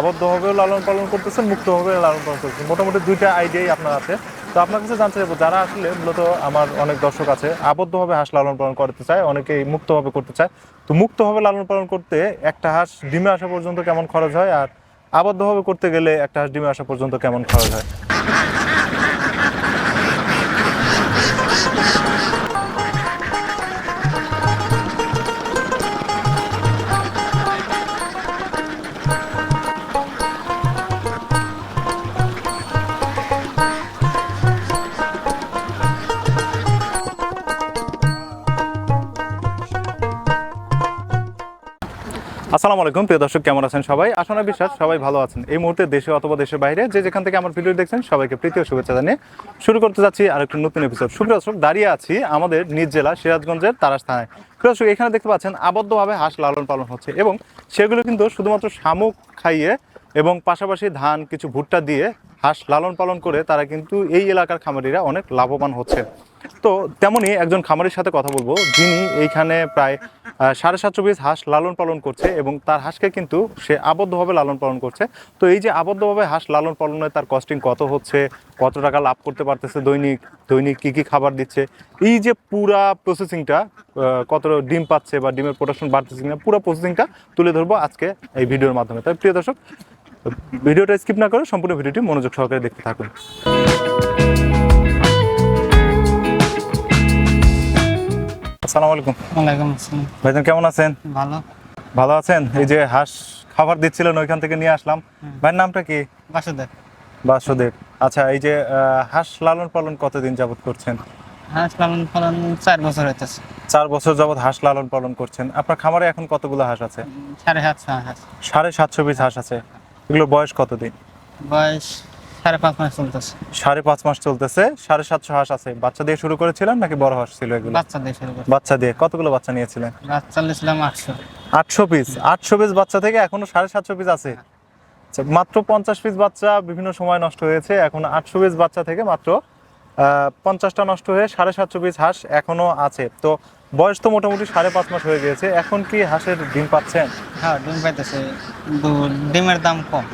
আবদ্ধভাবেও লালন পালন করতেছেন, মুক্তভাবে লালন পালন করতেছেন। মোটামুটি দুইটা আইডিয়াই আপনার আছে। তো আপনার কাছে জানতে চাইব, যারা আসলে মূলত আমার অনেক দর্শক আছে, আবদ্ধভাবে হাঁস লালন পালন করতে চায়, অনেকেই মুক্তভাবে করতে চায়। তো মুক্তভাবে লালন পালন করতে একটা হাঁস ডিমে আসা পর্যন্ত কেমন খরচ হয়? আর আবদ্ধভাবে করতে গেলে একটা হাঁস ডিমে আসা পর্যন্ত কেমন খরচ হয়? আসসালামু আলাইকুম। প্রিয় দর্শক, কেমন আছেন সবাই? আসনা বিশ্বাস, সবাই ভালো আছেন। এই মুহূর্তে দেশে অথবা দেশের বাইরে যে যেখান থেকে আমার ভিডিও দেখছেন, সবাইকে প্রীতীয় শুভেচ্ছা জানিয়ে শুরু করতে যাচ্ছি আরেকটি নতুন এপিসোড সুপ্রিয় দর্শক, দাঁড়িয়ে আছি আমাদের নিজ জেলা সিরাজগঞ্জের তারাস থানায়। প্রিয় দর্শক, এখানে দেখতে পাচ্ছেন, আবদ্ধভাবে হাঁস লালন পালন হচ্ছে এবং সেগুলো কিন্তু শুধুমাত্র শামুক খাইয়ে এবং পাশাপাশি ধান, কিছু ভুট্টা দিয়ে হাঁস লালন পালন করে তারা কিন্তু এই এলাকার খামারিরা অনেক লাভবান হচ্ছে। তো তেমনি একজন খামারির সাথে কথা বলব, যিনি এইখানে প্রায় সাড়ে সাতশো পিস হাঁস লালন পালন করছে এবং তার হাঁসকে কিন্তু সে আবদ্ধভাবে লালন পালন করছে। তো এই যে আবদ্ধভাবে হাঁস লালন পালনে তার কস্টিং কত হচ্ছে, কত টাকা লাভ করতে পারতেছে, দৈনিক দৈনিক কি কি খাবার দিচ্ছে, এই যে পুরা প্রসেসিংটা কত ডিম পাচ্ছে বা ডিমের প্রোডাকশন বাড়তেছে কিনা, পুরো প্রসেসিংটা তুলে ধরবো আজকে এই ভিডিওর মাধ্যমে। তাই প্রিয় দর্শক ভিডিওটা স্কিপ না করে সম্পূর্ণ ভিডিওটি মনোযোগ সহকারে দেখতে থাকুন। আসসালামু আলাইকুম। ওয়ালাইকুম আসসালাম। ভাইজান কেমন আছেন? ভালো। ভালো আছেন? এই যে হাঁস খাবার দিচ্ছিলেন ওইখান থেকে নিয়ে আসলাম। ভাইয়ের নামটা কি? বাসুদেব। বাসুদেব। আচ্ছা এই যে হাঁস লালন পালন কতদিন যাবত করছেন? হাঁস লালন পালন চার বছর হইতেছে। চার বছর যাবত হাঁস লালন পালন করছেন। আপনার খামারে এখন কতগুলো হাঁস আছে? সাড়ে সাতশো হাঁস। সাড়ে সাতশো পিস হাঁস আছে। এগুলোর বয়স কতদিন? বয়স সাড়ে পাঁচ মাস চলতেছে। সাড়ে পাঁচ মাস চলতেছে সাড়ে সাতশো হাঁস আছে। বাচ্চা দিয়ে শুরু করেছিলেন নাকি বড় হাঁস ছিল এগুলো? বাচ্চা দিয়ে শুরু বাচ্চা দিয়ে কতগুলো বাচ্চা নিয়েছিলেন? বাচ্চা নিয়েছিলাম আটশো। আটশো পিস আটশো পিস বাচ্চা থেকে এখনও সাড়ে সাতশো পিস আছে। আচ্ছা, মাত্র পঞ্চাশ পিস বাচ্চা বিভিন্ন সময় নষ্ট হয়েছে এখন আটশো পিস বাচ্চা থেকে মাত্র পঞ্চাশটা নষ্ট হয়ে সাড়ে সাতশো পিস হাঁস এখনও আছে। তো বয়স তো মোটামুটি সাড়ে পাঁচ মাস হয়ে গিয়েছে। এখন কি হাঁসের ডিম পাচ্ছেন? হ্যাঁ ডিম পাইতেছে। ডিমের দাম কম।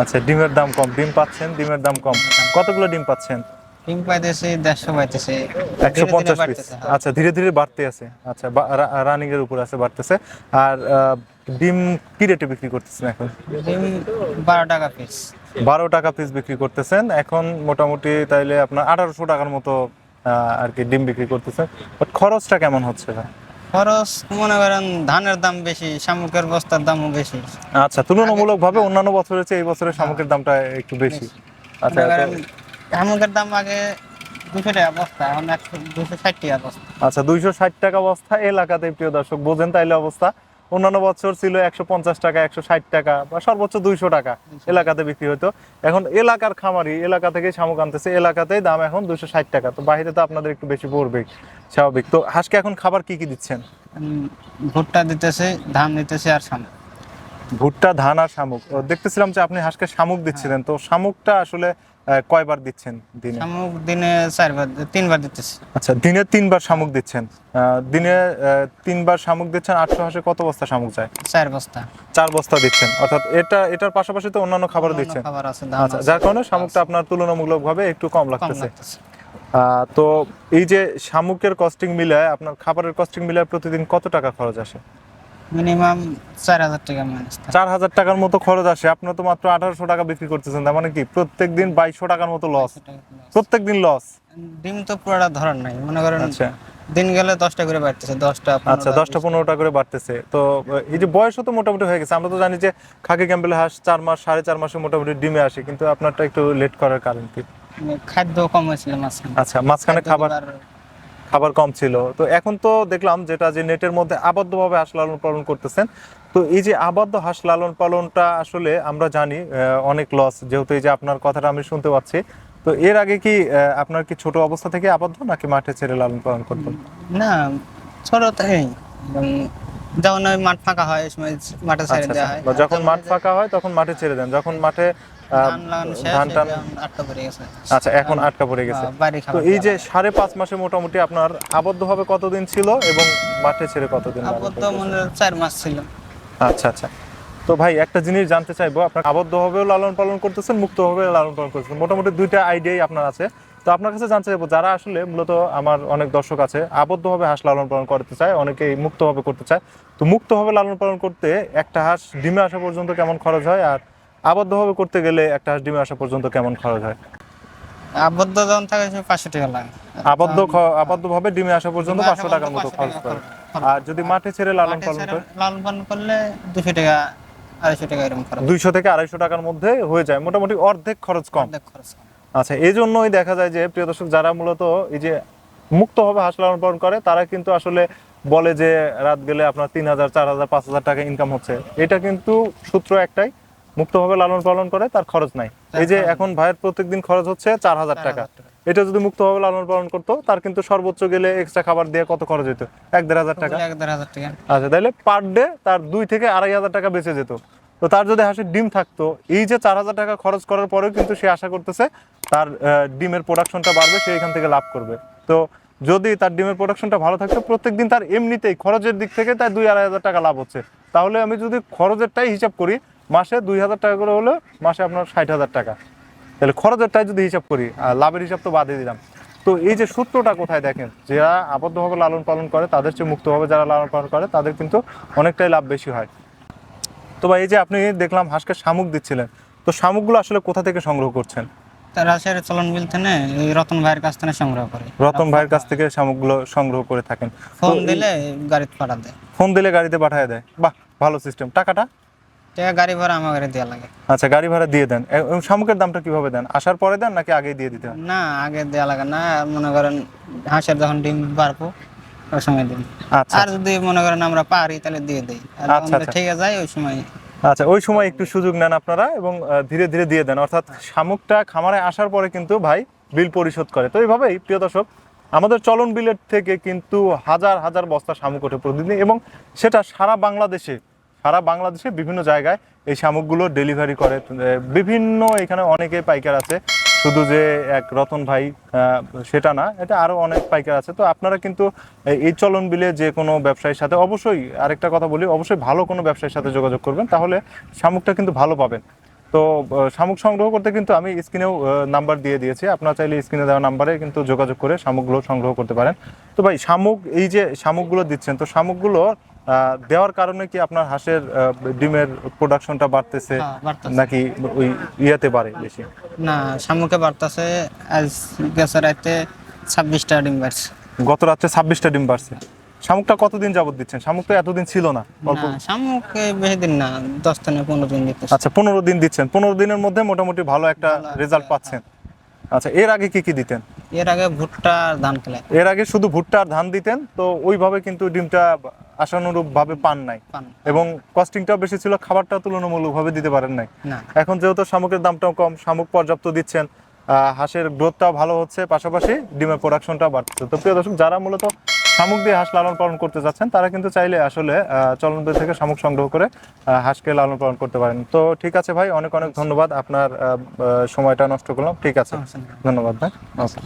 আচ্ছা ডিমের দাম কম। ডিম পাচ্ছেন ডিমের দাম কম। কতগুলো ডিম পাচ্ছেন? ডিম পাইতেছে দেড়শো পাইতেছে। একশো পঞ্চাশ পিস হ্যাঁ। আচ্ছা ধীরে ধীরে বাড়তে আছে। আচ্ছা রানিং এর উপর আছে বাড়তেছে। আর ডিম কি রেটে বিক্রি করতেছেন এখন? ডিম বারো টাকা পিস বারো টাকা পিস বিক্রি করতেছেন। এখন মোটামুটি তাইলে আপনার আঠারোশো টাকার মতো আর কি ডিম বিক্রি করতেছেন বাট খরচটা কেমন হচ্ছে খরচ মনে করেন ধানের দাম বেশি শামুকের বস্তার দামও বেশি। আচ্ছা তুলনামূলক ভাবে অন্যান্য বছরের চেয়ে এই বছরের শামুকের দামটা একটু বেশি। আচ্ছা শামুকের দাম আগে আচ্ছা দুইশো ষাট টাকা অবস্থা এলাকাতে প্রিয় দর্শক বোঝেন তাইলে অবস্থা। অন্যান্য বছর ছিল একশো পঞ্চাশ টাকা একশো ষাট টাকা বা সর্বোচ্চ দুইশো টাকা এলাকাতে বিক্রি হতো। এখন এলাকার খামারি এলাকা থেকে শামুক আনতেছে এলাকাতেই দাম এখন দুশো ষাট টাকা। তো বাইরে তো আপনাদের একটু বেশি পড়বে স্বাভাবিক। তো হাঁসকে এখন খাবার কি কি দিচ্ছেন? ভুট্টা দিতেছে ধান দিতেছে আর শামুক। ভুট্টা ধান আর শামুক। দেখতেছিলাম যে আপনি হাঁসকে শামুক দিচ্ছিলেন। তো শামুকটা আসলে কয়বার দিচ্ছেন দিনে? শামুক দিনে চারবার তিনবার দিতেছে। আচ্ছা দিনে তিনবার শামুক দিচ্ছেন। দিনে তিনবার শামুক দিচ্ছেন আটশো হাঁসে কত বস্তা শামুক যায় চার বস্তা। চার বস্তা দিচ্ছেন। অর্থাৎ এটা এটার পাশাপাশি তো অন্যান্য খাবারও দিচ্ছেন। খাবার আছে ধান আচ্ছা যার কারণে শামুকটা আপনার তুলনামূলকভাবে একটু কম লাগতেছে। তো এই যে শামুকের কস্টিং মিলায় আপনার খাবারের কস্টিং মিলায় প্রতিদিন কত টাকা খরচ আসে? মিনিমাম চার হাজার টাকা ম্যানেজ চার হাজার টাকার মতো খরচ আসে। আপনার তো মাত্র আঠারোশো টাকা বিক্রি করতেছেন তার মানে কি? প্রত্যেক দিন বাইশশো টাকার মতো লস প্রত্যেক দিন লস ডিম তো পুরোটা ধরার নাই। মনে করেন আচ্ছা। দিন গেলে দশটা করে বাড়তেছে দশটা আচ্ছা দশটা পনেরোটা করে বাড়তেছে। তো এই যে বয়সও তো মোটামুটি হয়ে গেছে। আমরা তো জানি যে খাকি ক্যাম্পেল হাঁস চার মাস সাড়ে চার মাসে মোটামুটি ডিমে আসে কিন্তু আপনারটা একটু লেট করার কারণ কি? খাদ্য কম হয়েছিল মাঝখানে। আচ্ছা মাঝখানে খাবার খাবার কম ছিল। তো এখন তো দেখলাম যেটা যে নেটের মধ্যে আবদ্ধভাবে হাঁস লালন পালন করতেছেন। তো এই যে আবদ্ধ হাঁস লালন পালনটা আসলে আমরা জানি অনেক লস যেহেতু এই যে আপনার কথাটা আমি শুনতে পাচ্ছি। তো এর আগে কি আপনার কি ছোট অবস্থা থেকে আবদ্ধ নাকি মাঠে ছেড়ে লালন পালন করতেন? না ছোট থেকেই। যখন মাঠ ফাঁকা হয় সময় মাঠে ছেড়ে আচ্ছা, দেওয়া আচ্ছা। হয় যখন মাঠ ফাঁকা হয় তখন মাঠে ছেড়ে দেন। যখন মাঠে ধান টান আচ্ছা এখন আটকা পড়ে গেছে। হ্যাঁ, তো এই যে সাড়ে পাঁচ মাসে মোটামুটি আপনার আবদ্ধভাবে কতদিন ছিল এবং মাঠে ছেড়ে কতদিন পালন মনে চার মাস ছিল। আচ্ছা আচ্ছা। তো ভাই একটা জিনিস জানতে চাইব আপনার আবদ্ধভাবেও লালন পালন করতেছেন মুক্তভাবে লালন পালন করতেছেন। মোটামুটি দুইটা আইডিয়াই আপনার আছে। তো আপনার কাছে জানতে চাইব যারা আসলে মূলত আমার অনেক দর্শক আছে আবদ্ধভাবে হাঁস লালন পালন করতে চায় অনেকেই মুক্তভাবে করতে চায়। তো মুক্তভাবে লালন পালন করতে একটা হাঁস ডিমে আসা পর্যন্ত কেমন খরচ হয়? আর আবদ্ধভাবে করতে গেলে একটা হাঁস ডিমে আসা পর্যন্ত কেমন খরচ হয়? আবদ্ধ যখন থাকে সে পাঁচশো টাকা লাগে। আবদ্ধ আবদ্ধভাবে ডিমে আসা পর্যন্ত পাঁচশো টাকার মতো খরচ করে। আর যদি মাঠে ছেড়ে লালন পালন করে? লালন পালন করলে দুশো টাকা আড়াইশো টাকা এরকম খরচ। দুইশো থেকে আড়াইশো টাকার মধ্যে হয়ে যায়। মোটামুটি অর্ধেক খরচ কম। অর্ধেক খরচ আচ্ছা এই জন্যই দেখা যায় যে প্রিয় দর্শক যারা মূলত এই যে মুক্তভাবে হাঁস লালন পালন করে তারা কিন্তু আসলে বলে যে রাত গেলে আপনার তিন হাজার চার হাজার পাঁচ হাজার টাকা ইনকাম হচ্ছে। এটা কিন্তু সূত্র একটাই। মুক্তভাবে লালন পালন করে তার খরচ নাই। এই যে এখন ভাইয়ের প্রত্যেকদিন খরচ হচ্ছে চার হাজার টাকা। এটা যদি মুক্তভাবে লালন পালন করতো তার কিন্তু সর্বোচ্চ গেলে এক্সট্রা খাবার দিয়ে কত খরচ হতো এক দেড় হাজার টাকা। আচ্ছা তাহলে পার ডে তার দুই থেকে আড়াই হাজার টাকা বেঁচে যেত। তো তার যদি হাঁসের ডিম থাকতো এই যে চার হাজার টাকা খরচ করার পরেও কিন্তু সে আশা করতেছে তার ডিমের প্রোডাকশনটা বাড়বে সে এখান থেকে লাভ করবে। তো যদি তার ডিমের প্রোডাকশনটা ভালো থাকতো, প্রত্যেকদিন তার এমনিতেই খরচের দিক থেকে তার দুই আড়াই হাজার টাকা লাভ হচ্ছে। তাহলে আমি যদি খরচেরটাই হিসাব করি, মাসে দুই হাজার টাকা করে হলে মাসে আপনার ষাট হাজার টাকা। তাহলে খরচেরটাই যদি হিসাব করি লাভের হিসাব তো বাদে দিলাম। তো এই যে সূত্রটা কোথায় দেখেন? যারা আবদ্ধভাবে লালন পালন করে, তাদের চেয়ে মুক্তভাবে যারা লালন পালন করে, তাদের কিন্তু অনেকটাই লাভ বেশি হয়। তো ভাই, এই যে আপনি দেখলাম হাঁসকে শামুক দিচ্ছিলেন। তো শামুকগুলো আসলে কোথা থেকে সংগ্রহ করছেন? রাজশাহীর চলন বিল থেকে রতন ভাইয়ের কাছ থেকে সংগ্রহ করে। রতন ভাইয়ের কাছ থেকে শামুকগুলো সংগ্রহ করে থাকেন। ফোন দিলে গাড়িতে পাঠা দেয়। ফোন দিলে গাড়িতে পাঠিয়ে দেয়। বাহ ভালো সিস্টেম। টাকাটা? টাকা গাড়ি ভাড়া আমার গাড়ি দেওয়া লাগে। আচ্ছা গাড়ি ভাড়া দিয়ে দেন। এবং শামুকের দামটা কীভাবে দেন? আসার পরে দেন নাকি আগেই দিয়ে দিতে হয়? না আগে দেওয়া লাগে না। মনে করেন হাঁসের যখন ডিম পারব ওই সময় দিন। আচ্ছা আর যদি মনে করেন আমরা পারি তাহলে দিয়ে দেই। আর আচ্ছা, আচ্ছা। ঠিক আছে যায় ওই সময় আচ্ছা ওই সময় একটু সুযোগ নেন আপনারা এবং ধীরে ধীরে দিয়ে দেন। অর্থাৎ শামুকটা খামারে আসার পরে কিন্তু ভাই বিল পরিশোধ করে। তো এইভাবেই প্রিয় দর্শক, আমাদের চলন বিলের থেকে কিন্তু হাজার হাজার বস্তা শামুক ওঠে প্রতিদিন এবং সেটা সারা বাংলাদেশে সারা বাংলাদেশে বিভিন্ন জায়গায় এই শামুকগুলো ডেলিভারি করে। বিভিন্ন এখানে অনেকে পাইকার আছে। শুধু যে এক রতন ভাই সেটা না, এটা আরও অনেক পাইকার আছে। তো আপনারা কিন্তু এই- চলন বিলে যে কোনো ব্যবসায়ীর সাথে অবশ্যই আরেকটা কথা বলি, অবশ্যই ভালো কোনো ব্যবসায়ীর সাথে যোগাযোগ করবেন, তাহলে শামুকটা কিন্তু ভালো পাবেন। তো শামুক সংগ্রহ করতে কিন্তু আমি স্ক্রিনেও নাম্বার দিয়ে দিয়েছি। আপনারা চাইলে স্ক্রিনে দেওয়া নাম্বারে কিন্তু যোগাযোগ করে শামুকগুলো সংগ্রহ করতে পারেন। তো ভাই, শামুক, এই যে শামুকগুলো দিচ্ছেন, তো শামুকগুলো দেওয়ার কারণে কি আপনার হাঁসের ডিমের প্রোডাকশনটা বাড়তেছে হ্যাঁ, নাকি ওই ইয়েতে বাড়ে বেশি? না শামুকে বাড়তেছে আজ গেছে রাতে ছাব্বিশটা ডিম বাড়ছে। গত রাত্রে ছাব্বিশটা ডিম বাড়ছে। শামুকটা কতদিন যাবত দিচ্ছেন? শামুক তো এতদিন ছিল না না বেশি দিন না দশ থেকে পনেরো দিন দিতেছে। আচ্ছা পনেরো দিন দিচ্ছেন। পনেরো দিনের মধ্যে মোটামুটি ভালো একটা ভালো একটা, রেজাল্ট পাচ্ছেন। আচ্ছা এর আগে কি কি দিতেন? এর আগে ভুট্টা আর ধান খেলে। এর আগে শুধু ভুট্টা আর ধান দিতেন তো ওইভাবে কিন্তু ডিমটা আশানুরূপ ভাবে পান নাই। এবং কস্টিংটাও বেশি ছিল খাবারটা তুলনামূলকভাবে দিতে পারেন নাই। এখন যেহেতু শামুকের দামটাও কম শামুক পর্যাপ্ত দিচ্ছেন হাঁসের গ্রোথটাও ভালো হচ্ছে পাশাপাশি ডিমের প্রোডাকশনটাও বাড়ছে। তো প্রিয় দর্শক যারা মূলত শামুক দিয়ে হাঁস লালন পালন করতে যাচ্ছেন তারা কিন্তু চাইলে আসলে চলনবিল থেকে শামুক সংগ্রহ করে হাঁসকে লালন পালন করতে পারেন। তো ঠিক আছে ভাই অনেক অনেক ধন্যবাদ। আপনার সময়টা নষ্ট করলাম। ঠিক আছে। ধন্যবাদ ভাই। নমস্কার।